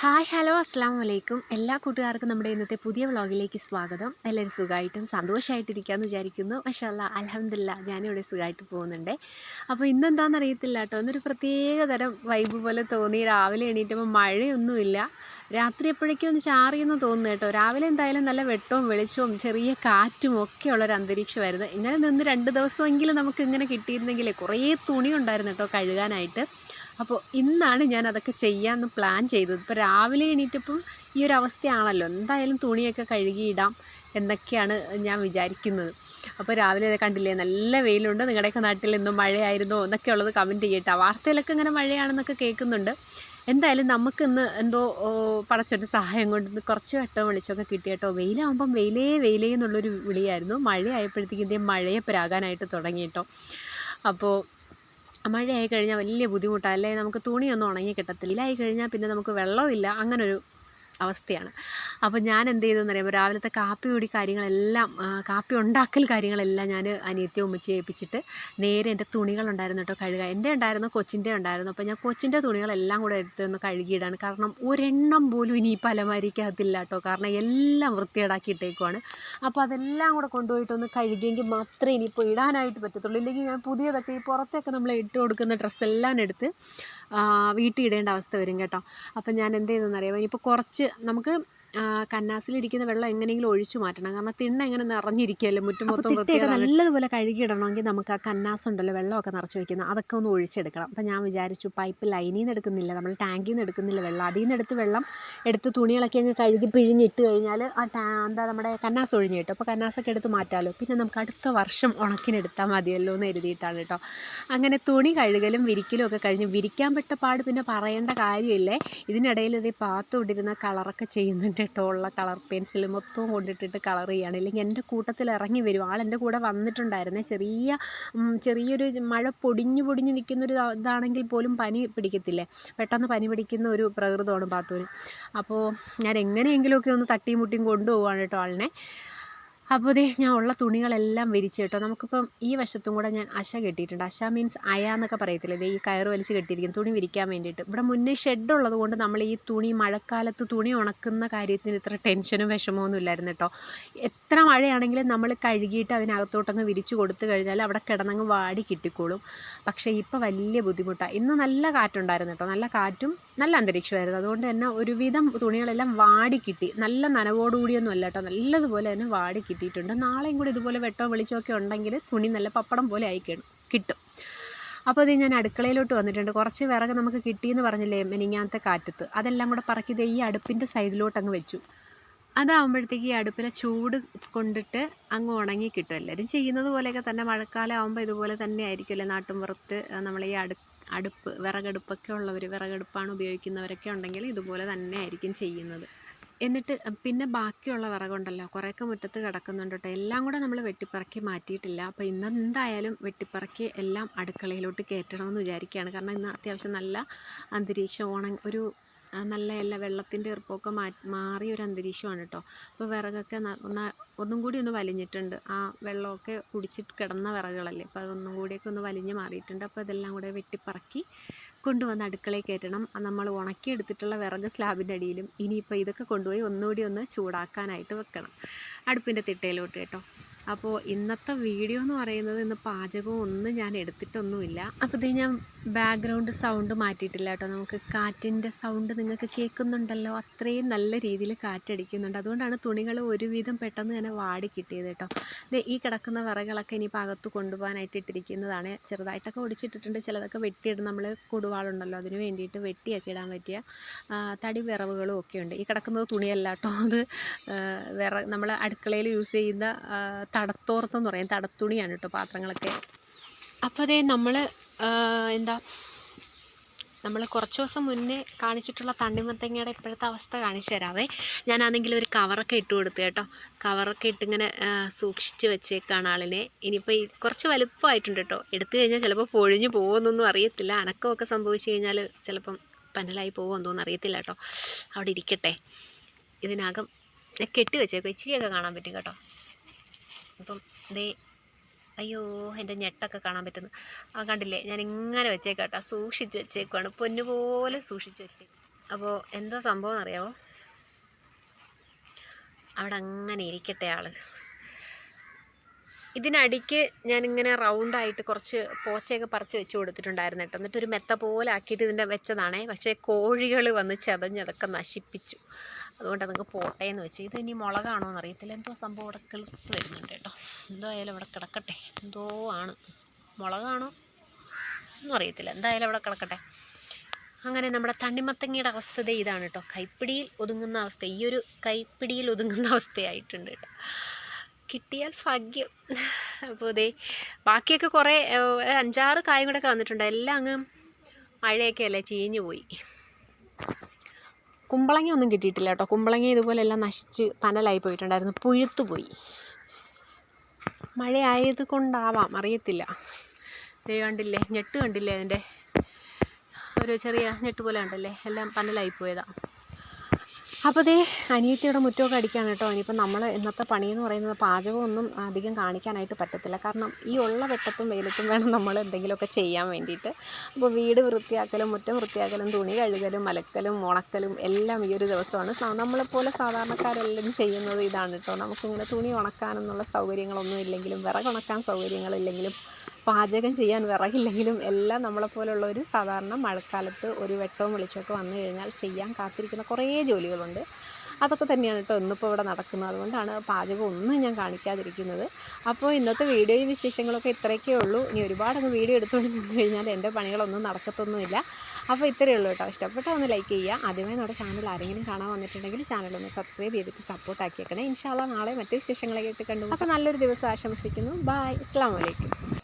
Hi hello അസ്സാം വലൈക്കും എല്ലാ കൂട്ടുകാർക്കും നമ്മുടെ ഇന്നത്തെ പുതിയ വ്ളോഗിലേക്ക് സ്വാഗതം. എല്ലാവരും സുഖമായിട്ടും സന്തോഷമായിട്ടിരിക്കാമെന്ന് വിചാരിക്കുന്നു. പക്ഷേ അല്ല അലഹമില്ല ഞാനിവിടെ സുഖമായിട്ട് പോകുന്നുണ്ട്. അപ്പോൾ ഇന്നെന്താണെന്ന് അറിയത്തില്ല കേട്ടോ. ഒന്നൊരു പ്രത്യേക തരം വൈബ് പോലെ തോന്നി. രാവിലെ എണീറ്റപ്പോൾ മഴയൊന്നുമില്ല. രാത്രി എപ്പോഴേക്കും ഒന്ന് ചാറിയെന്ന് തോന്നുന്നു കേട്ടോ. രാവിലെ എന്തായാലും നല്ല വെട്ടവും വെളിച്ചവും ചെറിയ കാറ്റും ഒക്കെ ഉള്ളൊരു അന്തരീക്ഷമായിരുന്നു. ഇങ്ങനെ നിന്ന് രണ്ട് ദിവസമെങ്കിലും നമുക്ക് ഇങ്ങനെ കിട്ടിയിരുന്നെങ്കിൽ കുറേ തുണി ഉണ്ടായിരുന്നു കേട്ടോ കഴുകാനായിട്ട്. അപ്പോൾ ഇന്നാണ് ഞാൻ അതൊക്കെ ചെയ്യാമെന്ന് പ്ലാൻ ചെയ്തത്. ഇപ്പോൾ രാവിലെ എണീറ്റപ്പം ഈ ഒരു അവസ്ഥയാണല്ലോ. എന്തായാലും തുണിയൊക്കെ കഴുകിയിടാം എന്നൊക്കെയാണ് ഞാൻ വിചാരിക്കുന്നത്. അപ്പോൾ രാവിലെ അത് കണ്ടില്ലേ നല്ല വെയിലുണ്ട്. നിങ്ങളുടെയൊക്കെ നാട്ടിൽ ഇന്നും മഴയായിരുന്നോ എന്നൊക്കെ ഉള്ളത് കമന്റ് ചെയ്യട്ടെ. വാർത്തയിലൊക്കെ ഇങ്ങനെ മഴയാണെന്നൊക്കെ കേൾക്കുന്നുണ്ട്. എന്തായാലും നമുക്കിന്ന് എന്തോ പടച്ചൊരു സഹായം കൊണ്ട് കുറച്ച് വട്ടം വെളിച്ചമൊക്കെ കിട്ടി കേട്ടോ വെയിലാകുമ്പം വെയിലേ വെയിലേ എന്നുള്ളൊരു വിളിയായിരുന്നു. മഴയായപ്പോഴത്തേക്കും ഇതേ മഴയെ പ്രാകാനായിട്ട് തുടങ്ങി കേട്ടോ അപ്പോൾ മഴയായി കഴിഞ്ഞാൽ വലിയ ബുദ്ധിമുട്ടാണ്. അല്ലേ? നമുക്ക് തുണിയൊന്നും ഉണങ്ങി കിട്ടത്തില്ല. ആയി കഴിഞ്ഞാൽ പിന്നെ നമുക്ക് വെള്ളവും വെള്ളമില്ല അങ്ങനൊരു അവസ്ഥയാണ്. അപ്പോൾ ഞാൻ എന്ത് ചെയ്തെന്ന് പറയുമ്പോൾ രാവിലത്തെ കാപ്പി കൂടി കാര്യങ്ങളെല്ലാം കാപ്പി ഉണ്ടാക്കൽ കാര്യങ്ങളെല്ലാം ഞാൻ അനിയത്തെ ഉമ്മച്ച് ഏൽപ്പിച്ചിട്ട് നേരെ എന്റെ തുണികളുണ്ടായിരുന്നു കേട്ടോ കഴുകുക എന്റെ ഉണ്ടായിരുന്നു കൊച്ചിന്റെ ഉണ്ടായിരുന്നു. അപ്പോൾ ഞാൻ കൊച്ചിന്റെ തുണികളെല്ലാം കൂടെ എടുത്ത് ഒന്ന് കഴുകിയിടാണ്. കാരണം ഒരെണ്ണം പോലും ഇനി ഈ പലമാരിക്കകത്തില്ല കേട്ടോ. കാരണം എല്ലാം വൃത്തിയേടാക്കി ഇട്ടേക്കുവാണ്. അപ്പോൾ അതെല്ലാം കൂടെ കൊണ്ടുപോയിട്ടൊന്ന് കഴുകിയെങ്കിൽ മാത്രമേ ഇനിയിപ്പോൾ ഇടാനായിട്ട് പറ്റത്തുള്ളൂ. ഇല്ലെങ്കിൽ ഞാൻ പുതിയതൊക്കെ ഈ പുറത്തൊക്കെ നമ്മൾ ഇട്ട് കൊടുക്കുന്ന ഡ്രസ്സെല്ലാം എടുത്ത് വീട്ടിൽ ഇടേണ്ട അവസ്ഥ വരും കേട്ടോ. അപ്പം ഞാൻ എന്ത് ചെയ്തെന്നറിയാമോ ഇനിയിപ്പോൾ കുറച്ച് നമുക്ക് കന്നാസിലിരിക്കുന്ന വെള്ളം എങ്ങനെയെങ്കിലും ഒഴിച്ചു മാറ്റണം. കാരണം തിണ്ണ എങ്ങനെ നിറഞ്ഞിരിക്കുകയല്ലേ മുറ്റും മൊത്തം തിട്ടയൊക്കെ നല്ലതുപോലെ കഴുകിയിടണമെങ്കിൽ നമുക്ക് ആ കന്നാസ് ഉണ്ടല്ലോ വെള്ളമൊക്കെ നിറച്ച് വയ്ക്കുന്നത് അതൊക്കെ ഒന്ന് ഒഴിച്ചെടുക്കണം. അപ്പം ഞാൻ വിചാരിച്ചു പൈപ്പ് ലൈനിൽ നിന്ന് എടുക്കുന്നില്ല നമ്മൾ ടാങ്കിൽ നിന്ന് എടുക്കുന്നില്ല വെള്ളം. അതിൽ നിന്ന് എടുത്ത് വെള്ളം എടുത്ത് തുണികളൊക്കെ അങ്ങ് കഴുകി പിഴിഞ്ഞിട്ട് കഴിഞ്ഞാൽ ആ ടാ എന്താ നമ്മുടെ കന്നാസ് ഒഴിഞ്ഞ് കിട്ടും. അപ്പോൾ കന്നാസൊക്കെ എടുത്ത് മാറ്റാമല്ലോ പിന്നെ നമുക്ക് അടുത്ത വർഷം ഉണക്കിനെടുത്താൽ മതിയല്ലോ എന്ന് എഴുതിയിട്ടാണ് കേട്ടോ. അങ്ങനെ തുണി കഴുകലും വിരിക്കലും ഒക്കെ കഴിഞ്ഞ് വിരിക്കാൻ പെട്ട പാട് പിന്നെ പറയേണ്ട കാര്യമില്ലേ? ഇതിനിടയിൽ ഇത് പാത്തൊണ്ടിരുന്ന കളറൊക്കെ ചെയ്യുന്നുണ്ട് കേട്ടോ കളർ പെൻസിൽ മൊത്തവും കൊണ്ടിട്ടിട്ട് കളർ ചെയ്യാണ്. ഇല്ലെങ്കിൽ എന്റെ കൂട്ടത്തിൽ ഇറങ്ങി വരും. ആൾ എന്റെ കൂടെ വന്നിട്ടുണ്ടായിരുന്നേ. ചെറിയ ചെറിയൊരു മഴ പൊടിഞ്ഞു പൊടിഞ്ഞ് നിൽക്കുന്നൊരു ഇതാണെങ്കിൽ പോലും പനി പിടിക്കത്തില്ലേ? പെട്ടെന്ന് പനി പിടിക്കുന്ന ഒരു പ്രകൃതമാണ് പാത്തൂന് അപ്പോൾ ഞാൻ എങ്ങനെയെങ്കിലുമൊക്കെ ഒന്ന് തട്ടിയും മുട്ടിയും കൊണ്ടുപോവാണ് കേട്ടോ ആളിനെ. അപ്പോൾ ഇതേ ഞാൻ ഉള്ള തുണികളെല്ലാം വിരിച്ച് കേട്ടോ. നമുക്കിപ്പം ഈ വശത്തും കൂടെ ഞാൻ അശ കെട്ടിയിട്ടുണ്ട്. അശ മീൻസ് അയ എന്നൊക്കെ പറയത്തില്ലേ? ദേ ഈ കയറ് വലിച്ച് കെട്ടിയിരിക്കും തുണി വിരിക്കാൻ വേണ്ടിയിട്ട്. ഇവിടെ മുന്നേ ഷെഡ് ഉള്ളത് കൊണ്ട് നമ്മൾ ഈ തുണി മഴക്കാലത്ത് തുണി ഉണക്കുന്ന കാര്യത്തിന് ഇത്ര ടെൻഷനും വിഷമമൊന്നും ഇല്ലായിരുന്നു കേട്ടോ. എത്ര മഴയാണെങ്കിലും നമ്മൾ കഴുകിയിട്ട് അതിനകത്തോട്ടങ്ങ് വിരിച്ചു കൊടുത്തു കഴിഞ്ഞാൽ അവിടെ കിടന്നങ്ങ് വാടി കിട്ടിക്കോളും. പക്ഷേ ഇപ്പോൾ വലിയ ബുദ്ധിമുട്ടാണ് ഇന്ന് നല്ല കാറ്റുണ്ടായിരുന്നു കേട്ടോ. നല്ല കാറ്റും നല്ല അന്തരീക്ഷമായിരുന്നു. അതുകൊണ്ട് തന്നെ ഒരുവിധം തുണികളെല്ലാം വാടി കിട്ടി നല്ല നനവോടുകൂടിയൊന്നും അല്ല കേട്ടോ. നല്ലതുപോലെ തന്നെ വാടി കിട്ടിയിട്ടുണ്ട് നാളെയും കൂടി ഇതുപോലെ വെട്ടവും വെളിച്ചമൊക്കെ ഉണ്ടെങ്കിൽ തുണി നല്ല പപ്പടം പോലെ ആയി കിട്ടും. അപ്പോൾ ഇത് ഞാൻ അടുക്കളയിലോട്ട് വന്നിട്ടുണ്ട്. കുറച്ച് വിറക് നമുക്ക് കിട്ടിയെന്ന് പറഞ്ഞില്ലേ മെനിങ്ങാനത്തെ കാറ്റത്ത്. അതെല്ലാം കൂടെ പറക്കി ദേ ഈ അടുപ്പിന്റെ സൈഡിലോട്ട് അങ്ങ് വെച്ചു. അതാവുമ്പോഴത്തേക്ക് ഈ അടുപ്പിലെ ചൂട് കൊണ്ടിട്ട് അങ്ങ് ഉണങ്ങി കിട്ടും. എല്ലാവരും ചെയ്യുന്നത് പോലെയൊക്കെ തന്നെ. മഴക്കാലം ആകുമ്പോൾ ഇതുപോലെ തന്നെ ആയിരിക്കുമല്ലേ നാട്ടുമ്പുറത്ത് നമ്മൾ ഈ അടു അടുപ്പ് വിറകടുപ്പൊക്കെ ഉള്ളവർ വിറകടുപ്പാണ് ഉപയോഗിക്കുന്നവരൊക്കെ ഉണ്ടെങ്കിൽ ഇതുപോലെ തന്നെ ആയിരിക്കും ചെയ്യുന്നത്. എന്നിട്ട് പിന്നെ ബാക്കിയുള്ള വിറകുണ്ടല്ലോ കുറേയൊക്കെ മുറ്റത്ത് കിടക്കുന്നുണ്ട് കേട്ടോ എല്ലാം കൂടെ നമ്മൾ വെട്ടിപ്പറക്കി മാറ്റിയിട്ടില്ല. അപ്പോൾ ഇന്ന് എന്തായാലും വെട്ടിപ്പറക്കി എല്ലാം അടുക്കളയിലോട്ട് കയറ്റണമെന്ന് വിചാരിക്കുകയാണ്. കാരണം ഇന്ന് അത്യാവശ്യം നല്ല അന്തരീക്ഷം ഒരു നല്ല എല്ലാ വെള്ളത്തിന്റെ ഈർപ്പമൊക്കെ മാ മാറിയ ഒരു അന്തരീക്ഷമാണ് കേട്ടോ അപ്പോൾ വിറകൊക്കെ ഒന്നും കൂടി ഒന്ന് വലിഞ്ഞിട്ടുണ്ട്. ആ വെള്ളമൊക്കെ കുടിച്ചിട്ട് കിടന്ന വിറകുകളല്ലേ. അപ്പോൾ അതൊന്നും കൂടിയൊക്കെ ഒന്ന് വലിഞ്ഞ് മാറിയിട്ടുണ്ട്. അപ്പോൾ ഇതെല്ലാം കൂടെ വെട്ടിപ്പറക്കി കൊണ്ടുവന്ന് അടുക്കളയിൽ കയറ്റണം. നമ്മൾ ഉണക്കിയെടുത്തിട്ടുള്ള വിറക് സ്ലാബിന്റെ അടിയിലും ഇനിയിപ്പോൾ ഇതൊക്കെ കൊണ്ടുപോയി ഒന്നുകൂടി ഒന്ന് ചൂടാക്കാനായിട്ട് വെക്കണം. അടുപ്പിന്റെ തിട്ടയിലോട്ട് കേട്ടോ. അപ്പോൾ ഇന്നത്തെ വീഡിയോ എന്ന് പറയുന്നത് ഇന്ന് പാചകവും ഒന്നും ഞാൻ എടുത്തിട്ടൊന്നുമില്ല. അപ്പോൾ ഇത് ഞാൻ ബാക്ക്ഗ്രൗണ്ട് സൗണ്ട് മാറ്റിയിട്ടില്ല കേട്ടോ. നമുക്ക് കാറ്റിന്റെ സൗണ്ട് നിങ്ങൾക്ക് കേൾക്കുന്നുണ്ടല്ലോ. അത്രയും നല്ല രീതിയിൽ കാറ്റടിക്കുന്നുണ്ട്. അതുകൊണ്ടാണ് തുണികൾ ഒരുവിധം പെട്ടെന്ന് തന്നെ വാടി കിട്ടിയത് കേട്ടോ. ഈ കിടക്കുന്ന വിറകളൊക്കെ ഇനി അകത്ത് കൊണ്ടുപോകാനായിട്ട് ഇട്ടിരിക്കുന്നതാണ്. ചെറുതായിട്ടൊക്കെ ഒടിച്ചിട്ടിട്ടുണ്ട്. ചിലതൊക്കെ വെട്ടിയിടും. നമ്മൾ കൊടുവാളുണ്ടല്ലോ. അതിന് വേണ്ടിയിട്ട് വെട്ടിയൊക്കെ ഇടാൻ പറ്റിയ തടി വിറവുകളും ഒക്കെ ഉണ്ട്. ഈ കിടക്കുന്നത് തുണിയല്ല കേട്ടോ. അത് വിറ നമ്മൾ അടുക്കളയിൽ യൂസ് ചെയ്യുന്ന തടത്തോർത്തെന്ന് പറയും. തടത്തുണിയാണ് കേട്ടോ പാത്രങ്ങളൊക്കെ. അപ്പോൾ അതേ നമ്മൾ എന്താ നമ്മൾ കുറച്ച് ദിവസം മുന്നേ കാണിച്ചിട്ടുള്ള തണ്ണിമത്തങ്ങയുടെ ഇപ്പോഴത്തെ അവസ്ഥ കാണിച്ചു തരാവേ. ഞാനാണെങ്കിൽ ഒരു കവറൊക്കെ ഇട്ട് കൊടുത്തു കേട്ടോ. കവറൊക്കെ ഇട്ടിങ്ങനെ സൂക്ഷിച്ച് വെച്ചേക്കാണ് ആളിനെ. ഇനിയിപ്പോൾ കുറച്ച് വലുപ്പമായിട്ടുണ്ട് കേട്ടോ. എടുത്തു കഴിഞ്ഞാൽ ചിലപ്പോൾ പൊഴിഞ്ഞു പോകുമെന്നൊന്നും അറിയത്തില്ല. അനക്കമൊക്കെ സംഭവിച്ചു കഴിഞ്ഞാൽ ചിലപ്പം പന്നലായി പോകുമെന്നൊന്നും അറിയത്തില്ല കേട്ടോ. അവിടെ ഇരിക്കട്ടെ. ഇതിനകം കെട്ടി വെച്ചേക്കും ഇച്ചിരിയൊക്കെ കാണാൻ പറ്റും കേട്ടോ. അപ്പം ദേ അയ്യോ എന്റെ ഞെട്ടൊക്കെ കാണാൻ പറ്റുന്നു. ആ കണ്ടില്ലേ? ഞാൻ ഇങ്ങനെ വെച്ചേക്കാട്ടോ. സൂക്ഷിച്ച് വെച്ചേക്കുവാണ്. പൊന്നുപോലെ സൂക്ഷിച്ച് വെച്ചേക്കും. അപ്പോൾ എന്തോ സംഭവം അറിയാമോ അവിടെ അങ്ങനെ ഇരിക്കട്ടെ ആൾ. ഇതിനടിക്ക് ഞാനിങ്ങനെ റൗണ്ടായിട്ട് കുറച്ച് പോച്ചയൊക്കെ പറിച്ച് വെച്ച് കൊടുത്തിട്ടുണ്ടായിരുന്നു കേട്ടോ. എന്നിട്ടൊരു മെത്ത പോലെ ആക്കിയിട്ട് ഇതിന്റെ വെച്ചതാണേ. പക്ഷേ കോഴികൾ വന്ന് ചതഞ്ഞതൊക്കെ നശിപ്പിച്ചു. അതുകൊണ്ട് അതങ്ങ് പോട്ടെ എന്ന് വെച്ച്. ഇത് ഇനി മുളകാണോ എന്നറിയത്തില്ല എന്തോ സംഭവം ഇവിടെ കിളിർത്ത് വരുന്നുണ്ട് കേട്ടോ. എന്തായാലും ഇവിടെ കിടക്കട്ടെ. എന്തോ ആണ്. മുളകാണോ? ഒന്നും അറിയത്തില്ല. എന്തായാലും അവിടെ കിടക്കട്ടെ. അങ്ങനെ നമ്മുടെ തണ്ണിമത്തങ്ങയുടെ അവസ്ഥ ഇതാണ് കേട്ടോ. കൈപ്പിടിയിൽ ഒതുങ്ങുന്ന അവസ്ഥ. ഈ ഒരു കൈപ്പിടിയിൽ ഒതുങ്ങുന്ന അവസ്ഥയായിട്ടുണ്ട് കേട്ടോ. കിട്ടിയാൽ ഭാഗ്യം. അപ്പോൾ ദേ ബാക്കിയൊക്കെ കുറേ അഞ്ചാറ് കായും കൂടെയൊക്കെ വന്നിട്ടുണ്ട്. എല്ലാം അങ്ങ് മഴയൊക്കെ അല്ലേ ചീഞ്ഞു പോയി. കുമ്പളങ്ങ ഒന്നും കിട്ടിയിട്ടില്ല കേട്ടോ കുമ്പളങ്ങ ഇതുപോലെ എല്ലാം നശിച്ച് പനലായി പോയിട്ടുണ്ടായിരുന്നു. പുഴുത്തു പോയി മഴയായത് കൊണ്ടാവാം അറിയത്തില്ല. ദേ കണ്ടില്ലേ? ഞെട്ട് കണ്ടില്ലേ അതിന്റെ? ഒരു ചെറിയ ഞെട്ട് പോലെ ഉണ്ടല്ലേ എല്ലാം പനലായി പോയതാ. അപ്പോൾ ദേ അനിയത്തിയുടെ മുറ്റമൊക്കെ അടിക്കാണ് കേട്ടോ. ഇനിയിപ്പോൾ നമ്മൾ ഇന്നത്തെ പണിയെന്ന് പറയുന്നത് പാചകമൊന്നും അധികം കാണിക്കാനായിട്ട് പറ്റത്തില്ല. കാരണം ഈ ഉള്ള വെട്ടത്തും വെയിലത്തും വേണം നമ്മൾ എന്തെങ്കിലുമൊക്കെ ചെയ്യാൻ വേണ്ടിയിട്ട്. അപ്പോൾ വീട് വൃത്തിയാക്കലും മുറ്റം വൃത്തിയാക്കലും തുണി കഴുകലും മലക്കലും ഉണക്കലും എല്ലാം ഈ ഒരു ദിവസമാണ്. നമ്മളെപ്പോലെ സാധാരണക്കാരെല്ലാം ചെയ്യുന്നത് ഇതാണ് കേട്ടോ. നമുക്കിങ്ങനെ തുണി ഉണക്കാനെന്നുള്ള സൗകര്യങ്ങളൊന്നും ഇല്ലെങ്കിലും വിറകുണക്കാൻ സൗകര്യങ്ങളില്ലെങ്കിലും പാചകം ചെയ്യാൻ വിറകില്ലെങ്കിലും എല്ലാം നമ്മളെപ്പോലുള്ള ഒരു സാധാരണ മഴക്കാലത്ത് ഒരു വെട്ടവും വെളിച്ചമൊക്കെ വന്നു കഴിഞ്ഞാൽ ചെയ്യാൻ കാത്തിരിക്കുന്ന കുറേ ജോലികളുണ്ട്. അതൊക്കെ തന്നെയാണ് കേട്ടോ ഇന്നിപ്പോൾ ഇവിടെ നടക്കുന്നത്. അതുകൊണ്ടാണ് പാചകം ഒന്നും ഞാൻ കാണിക്കാതിരിക്കുന്നത്. അപ്പോൾ ഇന്നത്തെ വീഡിയോയും വിശേഷങ്ങളൊക്കെ ഇത്രയൊക്കെ ഉള്ളൂ. ഇനി ഒരുപാടങ്ങ് വീഡിയോ എടുത്തുകൊണ്ട് നിന്ന് കഴിഞ്ഞാൽ എന്റെ പണികളൊന്നും നടക്കത്തൊന്നുമില്ല. അപ്പോൾ ഇത്രയേ ഉള്ളൂ കേട്ടോ. ഇഷ്ടപ്പെട്ടാൽ ഒന്ന് ലൈക്ക് ചെയ്യുക. ആദ്യമായി നമ്മുടെ ചാനൽ ആരെങ്കിലും കാണാൻ വന്നിട്ടുണ്ടെങ്കിൽ ചാനൽ ഒന്ന് സബ്സ്ക്രൈബ് ചെയ്തിട്ട് സപ്പോർട്ട് ആക്കിയേക്കണേ. ഇൻഷാല്ല നാളെ മറ്റു വിശേഷങ്ങളൊക്കെ കണ്ടു അപ്പോൾ നല്ലൊരു ദിവസം ആശംസിക്കുന്നു. ബായ് അസ്സാം വലൈക്കും